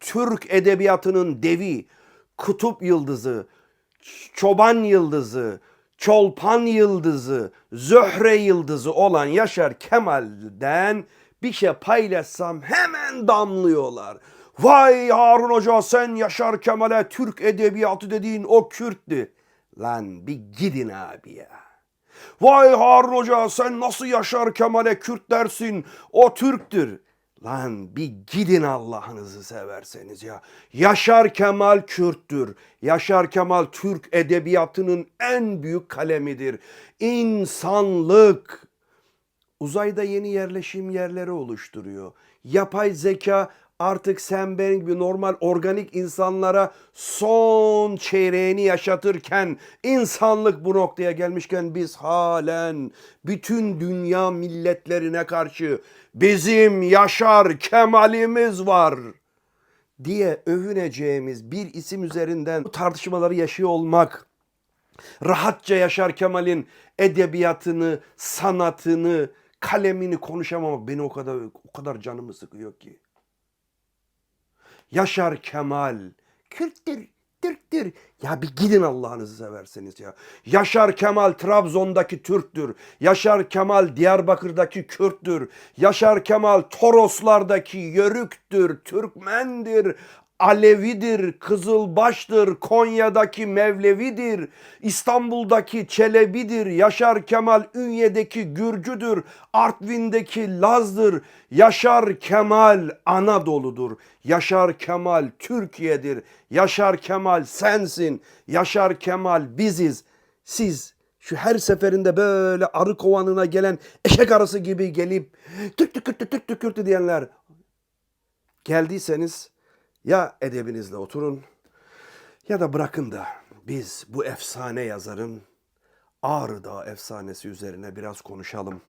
Türk edebiyatının devi, kutup yıldızı, çoban yıldızı, çolpan yıldızı, zöhre yıldızı olan Yaşar Kemal'den bir şey paylaşsam hemen damlıyorlar. Vay Harun Hoca sen Yaşar Kemal'e Türk edebiyatı dediğin o Kürttü. Lan bir gidin abi ya. Vay Harun Hoca sen nasıl Yaşar Kemal'e Kürt dersin? O Türktür. Lan bir gidin Allah'ınızı severseniz ya. Yaşar Kemal Kürttür. Yaşar Kemal Türk edebiyatının en büyük kalemidir. İnsanlık. Uzayda yeni yerleşim yerleri oluşturuyor. Yapay zeka artık sen ben gibi normal organik insanlara son çeyreğini yaşatırken insanlık bu noktaya gelmişken biz halen bütün dünya milletlerine karşı bizim Yaşar Kemal'imiz var diye övüneceğimiz bir isim üzerinden bu tartışmaları yaşıyor olmak rahatça Yaşar Kemal'in edebiyatını, sanatını, kalemini konuşamamak beni o kadar o kadar canımı sıkıyor ki. Yaşar Kemal Kürttür, Türktür. Ya bir gidin Allah'ınızı severseniz ya. Yaşar Kemal Trabzon'daki Türktür. Yaşar Kemal Diyarbakır'daki Kürttür. Yaşar Kemal Toroslar'daki Yörüktür, Türkmendir. Alevidir, Kızılbaş'tır, Konya'daki Mevlevidir, İstanbul'daki Çelebidir, Yaşar Kemal Ünye'deki Gürcüdür, Artvin'deki Laz'dır, Yaşar Kemal Anadolu'dur, Yaşar Kemal Türkiye'dir, Yaşar Kemal sensin, Yaşar Kemal biziz. Siz şu her seferinde böyle arı kovanına gelen eşek arısı gibi gelip tük tükürtü tük tükürtü diyenler geldiyseniz ya edebinizle oturun ya da bırakın da biz bu efsane yazarın Ağrı Dağı efsanesi üzerine biraz konuşalım.